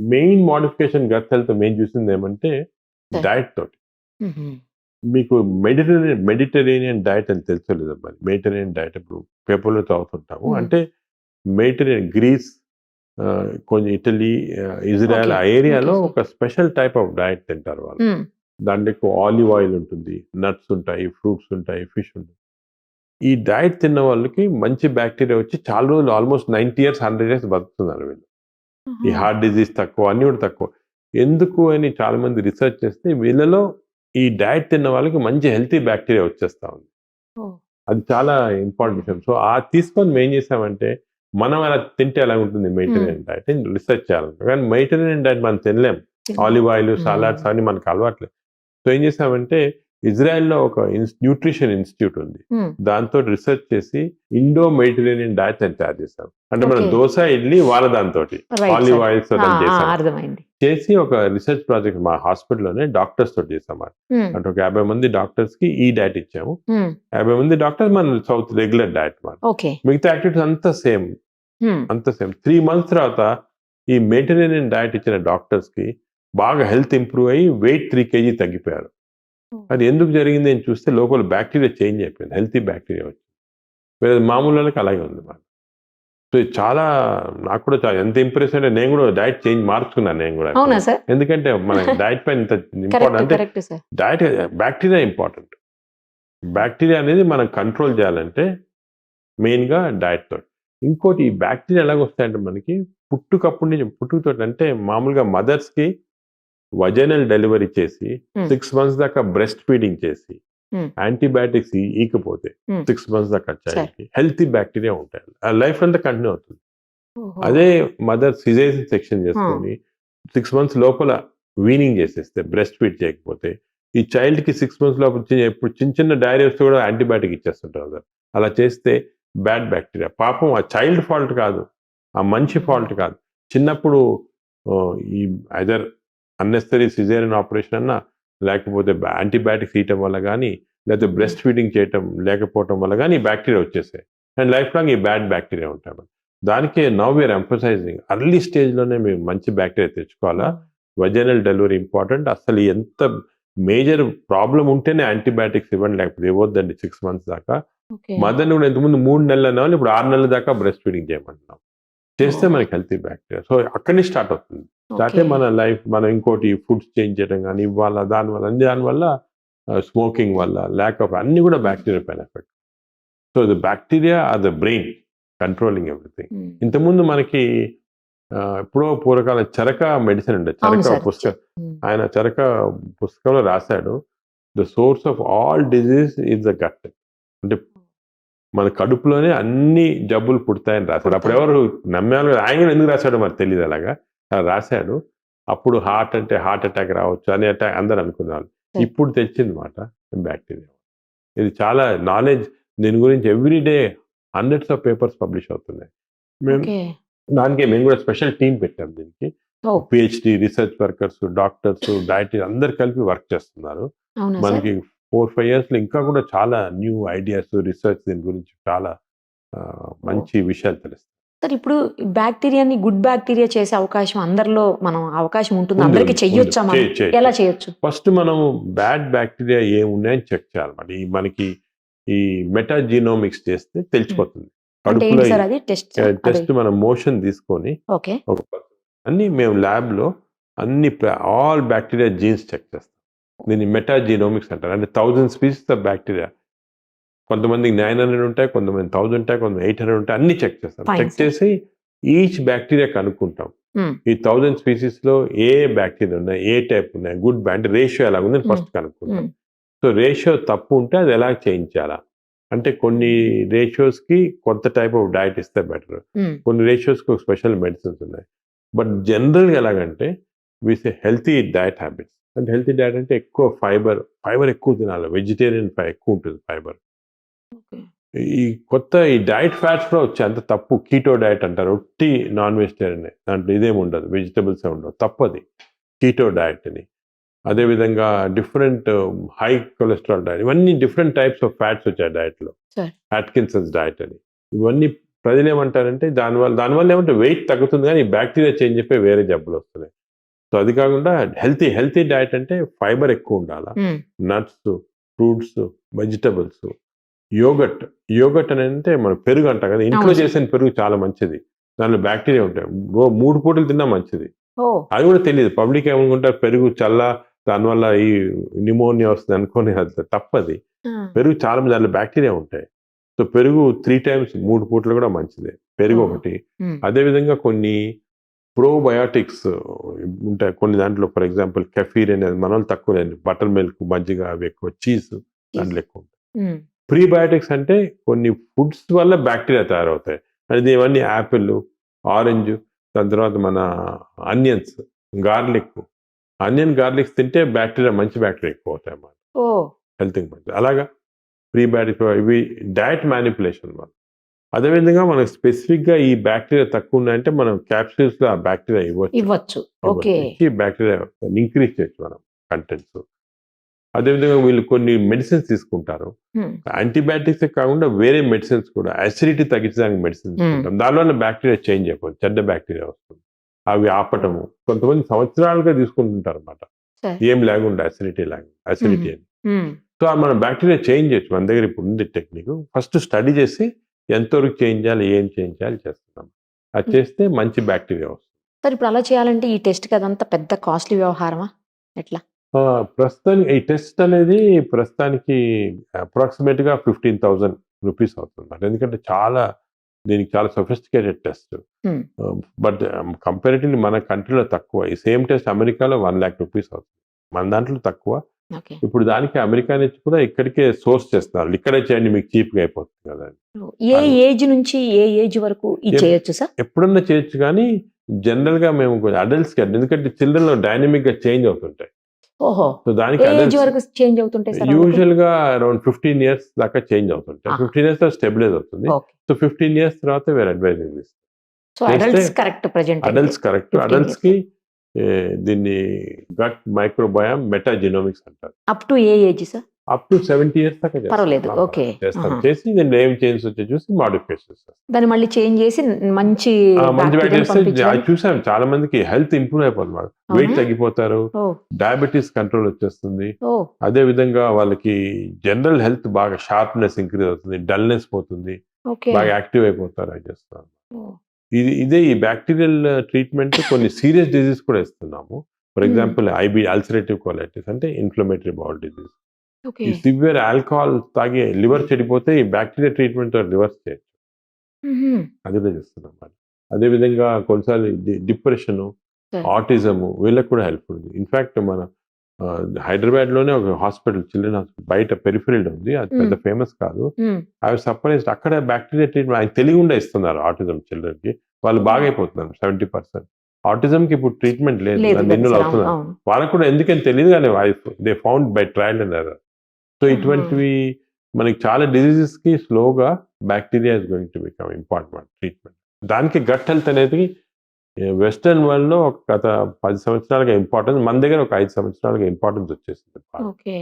Main modification gut health main చూసింది ఏమంటే. Diet తోటి. మీకు మెడిటరేనియన్ మెడిటరేనియన్ డయట్ అని తెలుసలేదు మరి మెడిటరేనియన్ డయట్ ఇప్పుడు పేపర్లో చదువుతుంటాము. అంటే మెడిటరేనియన్ గ్రీస్ కొంచెం ఇటలీ ఇజ్రాయెల్ ఆ. ఏరియాలో. ఒక స్పెషల్ టైప్ ఆఫ్ డయట్ తింటారు వాళ్ళు. దాంట్లో ఎక్కువ ఆలివ్ ఆయిల్ ఉంటుంది నట్స్ ఉంటాయి ఫ్రూట్స్ ఉంటాయి ఫిష్ ఉంటుంది ఈ డయట్ తిన్న వాళ్ళకి మంచి బ్యాక్టీరియా వచ్చి చాలా రోజులు almost ninety years hundred years బతుకుతున్నారు వీళ్ళు ఈ హార్ట్ డిజీజ్ తక్కువ అన్ని కూడా తక్కువ. ఎందుకు అని చాలా మంది రీసెర్చ్ చేస్తే వీళ్ళలో ఈ డయట్ తిన్న వాళ్ళకి మంచి హెల్తీ బ్యాక్టీరియా వచ్చేస్తా ఉంది. అది చాలా ఇంపార్టెంట్ విషయం. సో ఆ తీసుకొని మేము ఏం చేసామంటే మనం అలా తింటే ఎలా ఉంటుంది మెడిటరేనియన్ డయట్ రీసెర్చ్ చేయాలంటే కానీ మెడిటరేనియన్ డయట్ మనం తినలేం. Olive oil. సలాడ్స్ అన్ని మనకు అలవాట్లేదు సో ఏం చేసామంటే ఇజ్రాయెల్లో ఒక న్యూట్రిషన్ ఇన్స్టిట్యూట్ ఉంది మ్మ్. దాంతో రీసెర్చ్ చేసి ఇండో మెడిటరేనియన్ డయట్ అని తయారు చేసాం అంటే మనం. దోశ ఇడ్లీ వాళ్ళ దాంతో ఆలివ్. ఆయిల్స్ చేసాం ఒక రీసెర్చ్ ప్రాజెక్ట్ మా హాస్పిటల్లోనే డాక్టర్స్ తోటి చేసాం మ్మ్. అంటే ఒక యాభై మంది డాక్టర్స్కి ఈ డయట్ ఇచ్చాము మ్మ్. యాభై మంది డాక్టర్స్ మన సౌత్ రెగ్యులర్ డయట్ మాట ఓకే మిగతా యాక్టివిటీస్ అంతా సేమ్. అంత సేమ్ త్రీ మంత్స్ తర్వాత ఈ మెడిటరేనియన్ డయట్ ఇచ్చిన డాక్టర్స్కి బాగా హెల్త్ ఇంప్రూవ్ అయ్యి వెయిట్ త్రీ కేజీ తగ్గిపోయారు. అది ఎందుకు జరిగింది అని చూస్తే లోపల బ్యాక్టీరియా చేంజ్ అయిపోయింది హెల్తీ బ్యాక్టీరియా వచ్చింది. వేరే మామూలు వాళ్ళకి అలాగే ఉంది మాట. సో చాలా నాకు కూడా చాలా ఎంత ఇంప్రెస్ అంటే నేను కూడా డయట్ చేంజ్ మార్చుకున్నాను నేను కూడా ఎందుకంటే మన డయట్ పైన ఇంత ఇంపార్టెంట్ అంటే డయట్ బ్యాక్టీరియా ఇంపార్టెంట్. బ్యాక్టీరియా అనేది మనం కంట్రోల్ చేయాలంటే మెయిన్గా డయట్ తోటి. ఇంకోటి ఈ బ్యాక్టీరియా ఎలాగ వస్తాయంటే మనకి పుట్టుకప్పటి నుంచి పుట్టుకతో అంటే మామూలుగా మదర్స్కి వజనల్ డెలివరీ చేసి Hmm. సిక్స్ మంత్స్ దాకా బ్రెస్ట్ ఫీడింగ్ చేసి Hmm. యాంటీబయాటిక్స్ ఈకపోతే Hmm. సిక్స్ మంత్స్ దాకా చైల్డ్కి హెల్తీ బ్యాక్టీరియా ఉంటాయి ఆ లైఫ్ అంతా కంటిన్యూ అవుతుంది. అదే మదర్ సిజేషన్ సెక్షన్ చేసుకొని సిక్స్ మంత్స్ లోపల వీనింగ్ చేసేస్తే బ్రెస్ట్ ఫీడ్ చేయకపోతే ఈ చైల్డ్కి సిక్స్ మంత్స్ లోపల ఎప్పుడు చిన్న చిన్న డైరీ వస్తే కూడా యాంటీబయాటిక్ ఇచ్చేస్తుంటారు కదా. అలా చేస్తే బ్యాడ్ బ్యాక్టీరియా పాపం ఆ చైల్డ్ ఫాల్ట్ కాదు ఆ మంచి ఫాల్ట్ కాదు చిన్నప్పుడు ఈ ఐదర్ అన్నెసరీ సిజేరియన్ ఆపరేషన్ అన్నా లేకపోతే యాంటీబయాటిక్స్ ఇవ్వటం వల్ల కానీ లేకపోతే బ్రెస్ట్ ఫీడింగ్ చేయటం లేకపోవటం వల్ల కానీ ఈ బ్యాక్టీరియా వచ్చేసాయి. అండ్ లైఫ్ లాంగ్ ఈ బ్యాడ్ బ్యాక్టీరియా ఉంటాయి. దానికే నవ్ వీఆర్ ఎంఫసైజింగ్ అర్లీ స్టేజ్లోనే మేము మంచి బ్యాక్టీరియా తెచ్చుకోవాలా? వజనల్ డెలివరీ ఇంపార్టెంట్ అసలు ఎంత మేజర్ ప్రాబ్లం ఉంటేనే యాంటీబయాటిక్స్ ఇవ్వండి లేకపోతే ఇవ్వద్దండి సిక్స్ మంత్స్ దాకా. మదర్ని కూడా ఇంతకుముందు మూడు నెలలు అన్నా ఇప్పుడు ఆరు నెలల దాకా బ్రెస్ట్ ఫీడింగ్ చేయమంటున్నాం. చేస్తే. మనకి హెల్తీ బ్యాక్టీరియా సో అక్కడి నుంచి స్టార్ట్ అవుతుంది స్టార్ట్ ఓకే. మన లైఫ్ మనం ఇంకోటి ఫుడ్స్ చేంజ్ చేయడం కానీ ఇవ్వాలా దానివల్ల అన్ని దానివల్ల స్మోకింగ్ వల్ల ల్యాక్ ఆఫ్ అన్ని కూడా బ్యాక్టీరియా పైన effect so the bacteria are the brain controlling everything. ఇంతకుముందు మనకి ఎప్పుడో పూర్వకాల చరక మెడిసిన్ ఉండే చరక. పుస్తకం. ఆయన చరక పుస్తకంలో రాశాడు the source of all disease is the gut అంటే మన కడుపులోనే అన్ని జబ్బులు పుడతాయని రాశాడు. అప్పుడు. ఎవరు కాదు. ఆయన ఎందుకు రాశాడో మరి తెలియదు అలాగా. అలా రాశాడు. అప్పుడు హార్ట్ అంటే హార్ట్ అటాక్ రావచ్చు అని అటాక్ అందరు అనుకున్నారు Right. ఇప్పుడు తెచ్చింది మాట బ్యాక్టీరియా. ఇది చాలా నాలెడ్జ్. దీని గురించి every day hundreds of papers publish అవుతున్నాయి. మేము. దానికి మేము కూడా స్పెషల్ టీం పెట్టాం దీనికి. పిహెచ్డి రీసెర్చ్ వర్కర్స్ డాక్టర్స్ డైటీ అందరు కలిపి వర్క్ చేస్తున్నారు. మనకి ఫోర్ ఫైవ్ ఇయర్స్లో ఇంకా కూడా చాలా న్యూ ఐడియాస్ రీసెర్చ్ దీని గురించి చాలా మంచి విషయాలు తెలుస్తాయి. సార్ ఇప్పుడు బ్యాక్టీరియాని గుడ్ బ్యాక్టీరియా చేసే అవకాశం అందరిలో మనం అవకాశం ఉంటుంది. అందరికి చెయ్యొచ్చా. మనం? ఎలా చేయొచ్చు? ఫస్ట్ మనం బ్యాడ్ బ్యాక్టీరియా ఏమున్నాయని చెక్ చేయాలన్నమాట ఈ మనకి ఈ మెటాజీనోమిక్స్ చేస్తే తెలిసిపోతుంది. కడుపులో టెస్ట్ మనం మోషన్ తీసుకొని అన్ని మేము ల్యాబ్లో అన్ని ఆల్ బ్యాక్టీరియా జీన్స్ చెక్ చేస్తాం. దీన్ని మెటాజీనోమిక్స్ అంటారు అంటే థౌజండ్ స్పీసీస్ ఆఫ్ బ్యాక్టీరియా కొంతమందికి నైన్ హండ్రెడ్ ఉంటాయి కొంతమంది థౌజండ్ ఉంటాయి కొంతమంది ఎయిట్ హండ్రెడ్ ఉంటాయి అన్ని చెక్ చేస్తాం చెక్. చేసి ఈచ్ బ్యాక్టీరియా కనుక్కుంటాం Hmm. ఈ థౌజండ్ స్పీసీస్లో ఏ బ్యాక్టీరియా ఉన్నాయి ఏ టైప్ ఉన్నాయి గుడ్ అంటే రేషియో ఎలా ఉంది Hmm. ఫస్ట్ కనుక్కుంటాం Hmm. సో రేషియో తప్పు ఉంటే అది ఎలా చేయించాలా అంటే కొన్ని ratios కి కొంత టైప్ ఆఫ్ డైట్ ఇస్తే బెటర్. కొన్ని రేషియోస్కి ఒక స్పెషల్ మెడిసిన్స్ ఉన్నాయి బట్ జనరల్గా ఎలాగంటే విత్ హెల్తీ డయట్ హ్యాబిట్స్ అంటే హెల్తీ డయట్ అంటే ఎక్కువ ఫైబర్ ఫైబర్ ఎక్కువ తినాలి. వెజిటేరియన్ ఎక్కువ ఉంటుంది ఫైబర్. ఈ కొత్త ఈ డైట్ ఫ్యాట్స్ కూడా వచ్చాయి. అంత తప్పు. కీటో డయట్ అంటారు. ఒట్టి నాన్ వెజిటేరియన్. దాంట్లో ఇదేమి ఉండదు. వెజిటబుల్స్ ఉండవు. తప్పది. కీటో డయట్ అని అదేవిధంగా డిఫరెంట్ హై కొలెస్ట్రాల్ డయట్ ఇవన్నీ డిఫరెంట్ టైప్స్ ఆఫ్ ఫ్యాట్స్ వచ్చాయి Sure. అట్కిన్సన్స్ డయట్ అని. ఇవన్నీ ప్రజలు ఏమంటారంటే దానివల్ల దానివల్ల ఏమంటే వెయిట్ తగ్గుతుంది కానీ బ్యాక్టీరియా చేంజ్ అయిపోయి వేరే జబ్బులు వస్తున్నాయి. సో అది కాకుండా హెల్తీ హెల్తీ డయట్ అంటే ఫైబర్ ఎక్కువ ఉండాలి? Nuts fruits vegetables yogurt yogurt అని అంటే మన పెరుగు అంటాం కదా? ఇంట్లో. చేసిన పెరుగు చాలా మంచిది. దానిలో బ్యాక్టీరియా ఉంటాయి. మూడు పూటలు తిన్నా మంచిది. అది కూడా తెలియదు. పబ్లిక్ ఏమనుకుంటారు? పెరుగు చల్ల దానివల్ల ఈ నిమోనియా వస్తుంది అనుకోని అది తప్పది. పెరుగు చాలా మంది దాంట్లో బ్యాక్టీరియా ఉంటాయి. సో పెరుగు త్రీ టైమ్స్ మూడు పూటలు కూడా మంచిదే. పెరుగు. ఒకటి. అదేవిధంగా కొన్ని ప్రోబయాటిక్స్ ఉంటాయి. కొన్ని దాంట్లో ఫర్ ఎగ్జాంపుల్ కెఫీర్ అనేది మనం తక్కువ బటర్ మిల్క్ మజ్జిగ అవి ఎక్కువ చీజ్ దాంట్లో ఎక్కువ ఉంటాయి. ప్రీబయాటిక్స్ అంటే కొన్ని ఫుడ్స్ వల్ల బ్యాక్టీరియా తయారవుతాయి. అది ఇవన్నీ యాపిల్ ఆరెంజ్ దాని తర్వాత మన ఆనియన్స్ గార్లిక్ ఆనియన్ గార్లిక్స్ తింటే బ్యాక్టీరియా మంచి బ్యాక్టీరియా ఎక్కువ అవుతాయి అన్నమాట. ఓ. హెల్త్కి మంచిది. అలాగా ప్రీబయాటిక్ ఇవి డయట్ మ్యానిపులేషన్ వల్ల. అదేవిధంగా మనకు స్పెసిఫిక్గా ఈ బ్యాక్టీరియా తక్కువ ఉన్నాయంటే మనం క్యాప్సూల్స్లో ఆ బ్యాక్టీరియా ఇవ్వచ్చు. ఇవ్వచ్చు. ఓకే. ఇచ్చి బ్యాక్టీరియా ఇంక్రీజ్ చేయొచ్చు మనం కంటెంట్స్. అదేవిధంగా వీళ్ళు కొన్ని మెడిసిన్స్ తీసుకుంటారు. యాంటీబయాటిక్స్ కాకుండా వేరే మెడిసిన్స్ కూడా అసిడిటీ తగ్గించడానికి మెడిసిన్ తీసుకుంటాం. దానివల్ల బ్యాక్టీరియా చేంజ్ అయిపోతుంది చెడ్డ బ్యాక్టీరియా వస్తుంది. అవి ఆపటము. కొంతమంది సంవత్సరాలుగా తీసుకుంటుంటారు అనమాట. ఏం లేకుండా అసిడిటీ లేకుండా అసిడిటీ అని. సో ఆ మన బ్యాక్టీరియా చేంజ్ చేయొచ్చు. మన దగ్గర ఇప్పుడు ఉంది టెక్నిక్. ఫస్ట్ స్టడీ చేసి ఎంతవరకు చేంజ్ చేయాలి ఏం చేంజ్ చేయాలి చేస్తున్నాం. అది చేస్తే మంచి బ్యాక్టీరియా వస్తుంది. సార్ ఇప్పుడు అలా చేయాలంటే ఈ టెస్ట్ అదంతా పెద్ద కాస్ట్లీ వ్యవహారమా? ఎట్లా? ప్రస్తుతానికి ఈ టెస్ట్ అనేది ప్రస్తుతానికి అప్రాక్సిమేట్గా ఫిఫ్టీన్ థౌసండ్ రూపీస్ అవుతుంది. ఎందుకంటే చాలా దీనికి చాలా సొఫిస్టికేటెడ్ టెస్ట్. బట్ కంపారిటివ్లీ మన కంట్రీలో తక్కువ. ఈ సేమ్ టెస్ట్ అమెరికాలో వన్ ల్యాక్ రూపీస్ అవుతుంది. మన దాంట్లో తక్కువ. ఇప్పుడు దానికి అమెరికా నుంచి కూడా ఇక్కడికే సోర్స్ చేస్తున్నారు. ఇక్కడే చేయండి మీకు cheap గా అయిపోతుంది కదా అని. ఏ ఏజ్ నుంచి ఏ ఏజ్ వరకు ఇది చేయొచ్చు సార్? ఎప్పుడన్నా చేయొచ్చు కానీ జనరల్గా మేము అడల్ట్స్కి ఎందుకంటే చిల్డ్రన్లో డైనమిక్గా చేంజ్ అవుతుంటాయి. ఓహో. సో దానికి ఏజ్ వరకు చేంజ్ అవుతుంటాయి యూజువల్గా అరౌండ్ ఫిఫ్టీన్ ఇయర్స్ దాకా చేంజ్ అవుతుంటాయి. ఫిఫ్టీన్ ఇయర్స్ తర్వాత స్టెబిలైజ్ అవుతుంది. సో ఫిఫ్టీన్ ఇయర్స్ తర్వాత వేరే అడ్వైజింగ్ ఇస్తాం. సో చేస్తే adults correct present adults correct. 15 అడల్ట్స్కి దీన్ని గట్ మైక్రోబయామ్ మెటాజినోమిక్స్ అంటారు. Up to a age sir? Up to seventy years దాకా చేస్తాం. పర్వాలేదు, okay. చేస్తాం. చేసి దీన్ని ఏం చేంజ్ వచ్చే చూసి మాడిఫికేషన్ చేస్తాం దాన్ని మళ్ళీ చేంజ్ చేసి మంచి మంచి అది. చూసాం చాలా మందికి హెల్త్ ఇంప్రూవ్ అయిపోతుంది వెయిట్? తగ్గిపోతారు. డయాబెటీస్ కంట్రోల్ వచ్చేస్తుంది. అదే విధంగా వాళ్ళకి జనరల్ హెల్త్ బాగా షార్ప్నెస్ ఇంక్రీజ్ అవుతుంది. డల్నెస్ పోతుంది. ఓకే. బాగా యాక్టివ్ అయిపోతారు. అని చేస్తాను. ఓ, ఇది ఇదే ఈ బ్యాక్టీరియల్ ట్రీట్మెంట్ కొన్ని సీరియస్ డిజీజ్ కూడా ఇస్తున్నాము. For. Example IB ulcerative colitis అంటే ఇన్ఫ్లమేటరీ బౌల్ డిజీజ్ ఓకే ఈ సివియర్ ఆల్కహాల్ తాగి లివర్ చెడిపోతే ఈ బ్యాక్టీరియా ట్రీట్మెంట్ రివర్స్ చేయొచ్చు. అది కూడా చేస్తున్నాం అదే విధంగా కొన్నిసార్లు డిప్రెషన్. ఆటిజము వీళ్ళకి కూడా హెల్ప్ఫుల్ ఉంది. ఇన్ఫాక్ట్ మన హైదరాబాద్లోనే ఒక హాస్పిటల్ చిల్డ్రన్ హాస్పిటల్ బయట పెరిఫరీల్ ఉంది. అది పెద్ద ఫేమస్ కాదు. ఐ సర్ప్రైజ్డ్ అక్కడ బ్యాక్టీరియా ట్రీట్మెంట్ ఆయన తెలియకుండా ఇస్తున్నారు ఆటిజం చిల్డ్రన్కి వాళ్ళు బాగా అయిపోతున్నారు సెవెంటీ పర్సెంట్. ఆటిజం కి ఇప్పుడు ట్రీట్మెంట్ లేదు. అవుతున్నారు. వాళ్ళకు కూడా ఎందుకని తెలియదు కానీ they found by trial and error. So ఇటువంటివి మనకి చాలా డిసీజెస్కి స్లోగా bacteria is going to become important treatment. దానికి గట్ హెల్త్ అనేది వెస్టర్న్ వరల్డ్లో ఒక గత పది సంవత్సరాలుగా ఇంపార్టెన్స్ మన దగ్గర ఒక ఐదు సంవత్సరాలుగా ఇంపార్టెన్స్ వచ్చేసింది. ఓకే.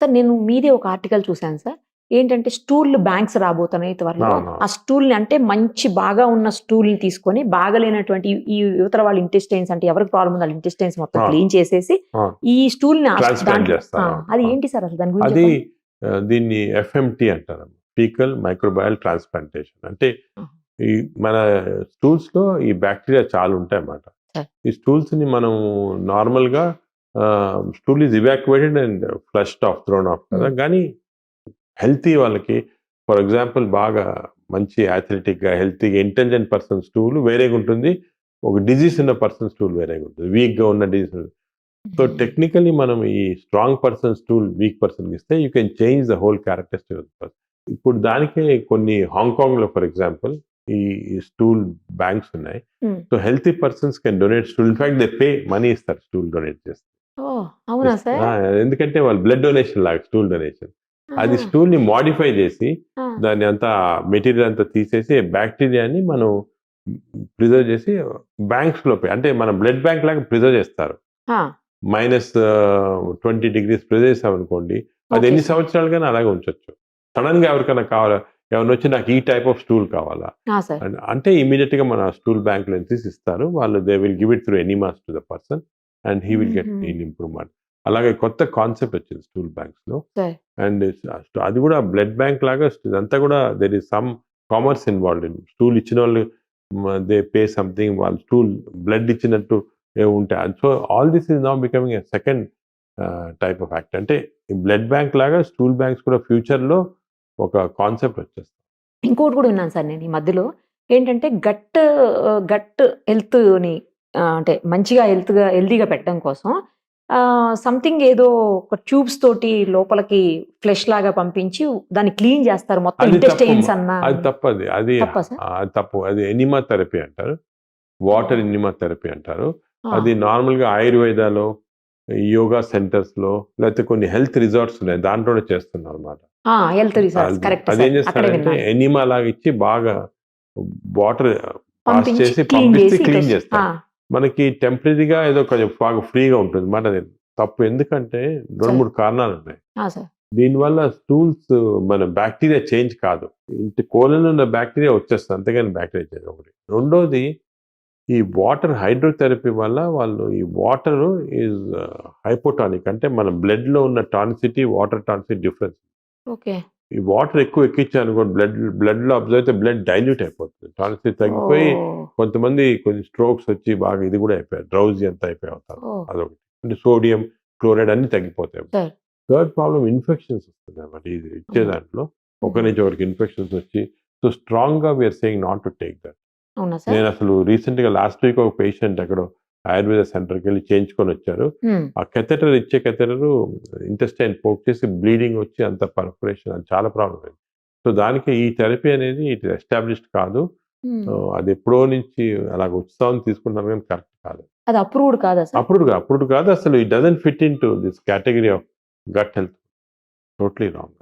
సార్ నేను మీదే ఒక ఆర్టికల్ చూశాను సార్. ఏంటంటే స్టూల్ బ్యాంక్స్ రాబోతున్నాయి త్వరలో. ఆ స్టూల్ని అంటే మంచి బాగా ఉన్న స్టూల్ని తీసుకొని బాగాలేనటువంటి ఈ యువతల వాళ్ళ ఇంటెస్టైన్స్ అంటే ఎవరికి ప్రాబ్లం ఉంది వాళ్ళ ఇంటెస్టైన్స్ మొత్తం. క్లీన్ చేసేసి. ఈ స్టూల్ని ఆ Transplant దాంట్లో- చేస్తారు. ఆ, అది. ఏంటి సార్ అసలు దాని గురించి దీన్ని ఎఫ్ఎంటి అంటారు ఫీకల్ మైక్రోబయల్ ట్రాన్స్ప్లాంటేషన్ అంటే. ఈ మన స్టూల్స్లో ఈ బ్యాక్టీరియా చాలా ఉంటాయి అన్నమాట. ఈ స్టూల్స్ని మనం నార్మల్గా stool is evacuated and flushed off thrown off కదా. కానీ హెల్తీ వాళ్ళకి ఫర్ ఎగ్జాంపుల్ బాగా మంచి athletic గా హెల్తీగా ఇంటెలిజెంట్ పర్సన్ స్టూల్ వేరేగా ఉంటుంది. ఒక డిజీజ్ ఉన్న పర్సన్ స్టూల్ వేరేగా ఉంటుంది. వీక్గా ఉన్న డిజీజ్ సో టెక్నికలీ మనం ఈ strong persons stool weak person ఇస్తే you can change the whole characteristic of person. ఇప్పుడు దానికే కొన్ని హాంకాంగ్లో ఫర్ ఎగ్జాంపుల్ ఈ స్టూల్ బ్యాంక్స్ ఉన్నాయి. So healthy persons can donate stool. In fact they pay money ఇస్తారు స్టూల్ డొనేట్ చేస్తే. ఓ అవునా సార్? ఆ, ఎందుకంటే వాళ్ళు బ్లడ్ డొనేషన్ లాగా స్టూల్ డొనేషన్. అది. స్టూల్ని మాడిఫై చేసి. దాన్ని అంతా మెటీరియల్ అంతా తీసేసి బ్యాక్టీరియాని మనం ప్రిజర్వ్ చేసి బ్యాంక్స్లో అంటే మన బ్లడ్ బ్యాంక్ లాగా ప్రిజర్వ్ చేస్తారు మైనస్ ట్వంటీ డిగ్రీస్ ప్రిజర్వ్ అనుకోండి అది ఎన్ని. సంవత్సరాలుగానే అలాగే ఉంచొచ్చు సడన్గా ఎవరికైనా కావాలా ఎవరిని వచ్చి నాకు ఈ టైప్ ఆఫ్ స్టూల్ కావాలా అంటే ఇమీడియట్గా మన స్టూల్ బ్యాంక్లో తీసి ఇస్తారు వాళ్ళు they will give it through enemas to the person and he will get. In improvement అలాగే కొత్త కాన్సెప్ట్ వచ్చింది స్టూల్ బ్యాంక్స్లో. అండ్ అది కూడా బ్లడ్ బ్యాంక్ లాగా ఇదంతా కూడా there is some commerce involved in stool ఇచ్చిన వాళ్ళు దే పే సంథింగ్ వాళ్ళు స్టూల్ బ్లడ్ ఇచ్చినట్టు ఉంటాయి. So all this is now becoming a second type of act అంటే బ్లడ్ బ్యాంక్ లాగా స్టూల్ బ్యాంక్స్ కూడా future లో ఒక కాన్సెప్ట్ వచ్చేస్తుంది. ఇంకోటి కూడా విన్నాను సార్ నేను ఈ మధ్యలో. ఏంటంటే గట్ గట్ హెల్త్ని అంటే మంచిగా హెల్త్గా హెల్తీగా పెట్టడం కోసం సంథింగ్ ఏదో ఒక ట్యూబ్స్ తోటి లోపలికి ఫ్లెష్ లాగా పంపించి దాన్ని క్లీన్ చేస్తారు. మొత్తం అది ఇంటెస్టైన్స్ తప్పు. అన్న. అది తప్పది. అది అది తప్పు. అది ఎనిమా థెరపీ అంటారు. వాటర్ ఎనిమా థెరపీ అంటారు. అది నార్మల్గా ఆయుర్వేదాలో యోగా సెంటర్స్లో లేకపోతే కొన్ని హెల్త్ రిసార్ట్స్ ఉన్నాయి. దాంట్లో చేస్తున్నారు అనమాట అదేం చేస్తారంటే ఎనిమా లాగా ఇచ్చి బాగా వాటర్ పాస్ పంపించి చేసి పంపిస్తే క్లీన్ చేస్తారు. మనకి టెంపరీగా ఏదో కొంచెం బాగా ఫ్రీగా ఉంటుంది మాట తప్పు ఎందుకంటే రెండు. మూడు కారణాలు ఉన్నాయి దీనివల్ల స్టూల్స్ మన బ్యాక్టీరియా చేంజ్ కాదు. ఇంటి కోలలో ఉన్న బ్యాక్టీరియా వచ్చేస్తుంది. అంతేగాని బ్యాక్టీరియా చేంజ్ ఒకటి రెండోది ఈ వాటర్ హైడ్రోథెరపీ వల్ల వాళ్ళు ఈ వాటర్ ఈజ్ హైపోటానిక్. అంటే మన blood లో ఉన్న tonicity water tonicity difference. Okay. ఈ వాటర్ ఎక్కువ ఎక్కించాను అనుకోండి బ్లడ్ బ్లడ్లో అబ్జర్వ్ అయితే బ్లడ్ డైల్యూట్ అయిపోతుంది. టానిసిటీ తగ్గిపోయి కొంతమంది కొన్ని స్ట్రోక్స్ వచ్చి బాగా ఇది కూడా అయిపోయారు. డ్రౌజీ అంతా అయిపోయి అవుతారు అదొకటి. అంటే సోడియం క్లోరైడ్ అన్ని తగ్గిపోతాయి. థర్డ్ ప్రాబ్లం ఇన్ఫెక్షన్స్ వస్తుంది అన్నమాట. ఇది ఇచ్చే. దాంట్లో ఒక నుంచి ఒకరికి ఇన్ఫెక్షన్స్ వచ్చి సో స్ట్రాంగ్గా we're saying not to take that నేను అసలు రీసెంట్గా లాస్ట్ వీక్ ఒక పేషెంట్ అక్కడ ఆయుర్వేద సెంటర్కి వెళ్ళి చేయించుకొని వచ్చారు. ఆ కెథెటర్ ఇచ్చే కెథెటర్ ఇంటెస్టైన్ పోక్ చేసి బ్లీడింగ్ వచ్చి అంత పర్ఫరేషన్ అది చాలా ప్రాబ్లం అయింది. సో దానికి ఈ థెరపీ అనేది ఇట్ ఎస్టాబ్లిష్డ్ కాదు. అది ఎప్పుడో నుంచి అలాగ ఉత్సాహం తీసుకుంటున్నారు కానీ కరెక్ట్ కాదు. అది అప్రూవ్డ్ కాదా సార్? అప్పుడు అప్పుడు కాదు. అసలు it doesn't fit into this category of gut health. Totally wrong.